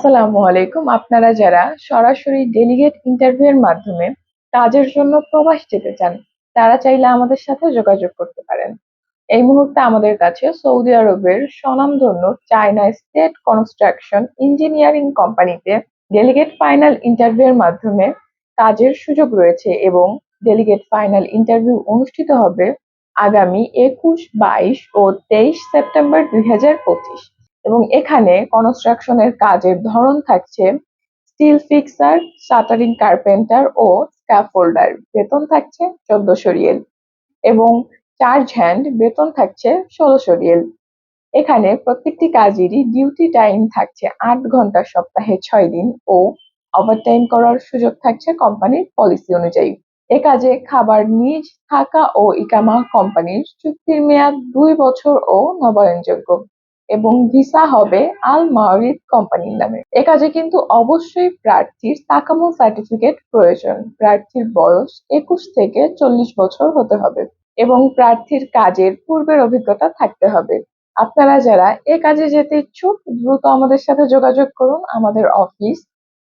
আসসালামু আলাইকুম। আপনারা যারা সরাসরি ডেলিগেট ইন্টারভিউয়ের মাধ্যমে কাজের জন্য প্রবাস যেতে চান, তারা চাইলে আমাদের সাথে যোগাযোগ করতে পারেন। এই মুহূর্তে আমাদের কাছে সৌদি আরবের স্বনামধন্য চায়না স্টেট কনস্ট্রাকশন ইঞ্জিনিয়ারিং কোম্পানিতে ডেলিগেট ফাইনাল ইন্টারভিউয়ের মাধ্যমে কাজের সুযোগ রয়েছে এবং ডেলিগেট ফাইনাল ইন্টারভিউ অনুষ্ঠিত হবে আগামী একুশ, বাইশ ও তেইশ সেপ্টেম্বর দুই হাজার পঁচিশ। এবং এখানে কনস্ট্রাকশনের কাজের ধরন থাকছে স্টিল ফিক্সার শাটারিং কার্পেন্টার ও স্ক্যাফোল্ডার বেতন থাকছে চোদ্দশো রিয়েল এবং চার্জ হ্যান্ড বেতন থাকছে ষোলোশো রিয়েল। এখানে প্রত্যেকটি কাজেরই ডিউটি টাইম থাকছে আট ঘণ্টা সপ্তাহে ছয় দিন ও ওভারটাইম করার সুযোগ থাকছে কোম্পানির পলিসি অনুযায়ী। এ কাজে খাবার নিজ, থাকা ও ইকামা কোম্পানির চুক্তির মেয়াদ দুই বছর ও নবায়নযোগ্য। এবং ভিসা হবে আল মাওরিদ কোম্পানির নামে। এ কাজে কিন্তু অবশ্যই প্রার্থীর তাকামো সার্টিফিকেট প্রয়োজন। প্রার্থীর বয়স একুশ থেকে চল্লিশ বছর হতে হবে এবং প্রার্থীর কাজের পূর্বের অভিজ্ঞতা থাকতে হবে। আপনারা যারা এ কাজে যেতে ইচ্ছুক, দ্রুত আমাদের সাথে যোগাযোগ করুন। আমাদের অফিস,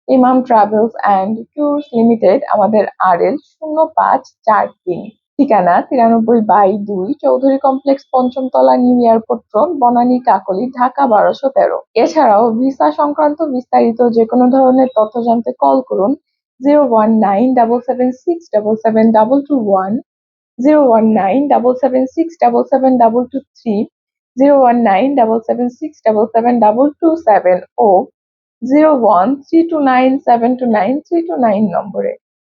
ইমাম ট্রাভেলস অ্যান্ড ট্যুরস লিমিটেড, আমাদের আর এল শূন্য পাঁচ চার তিন। ঠিকানা তিরানব্বই বাই দুই চৌধুরী কমপ্লেক্স পঞ্চম তলা new airport road, Banani Kakoli, Dhaka বারোশো তেরো। এছাড়াও ভিসা সংক্রান্ত বিস্তারিত যে কোনো ধরনের তথ্য জানতে কল করুন zero one nine double seven six double seven double two one, zero one nine double seven six double seven double two three, zero one nine double seven six double seven double two seven ও zero one three two nine seven two nine three two nine নম্বরে।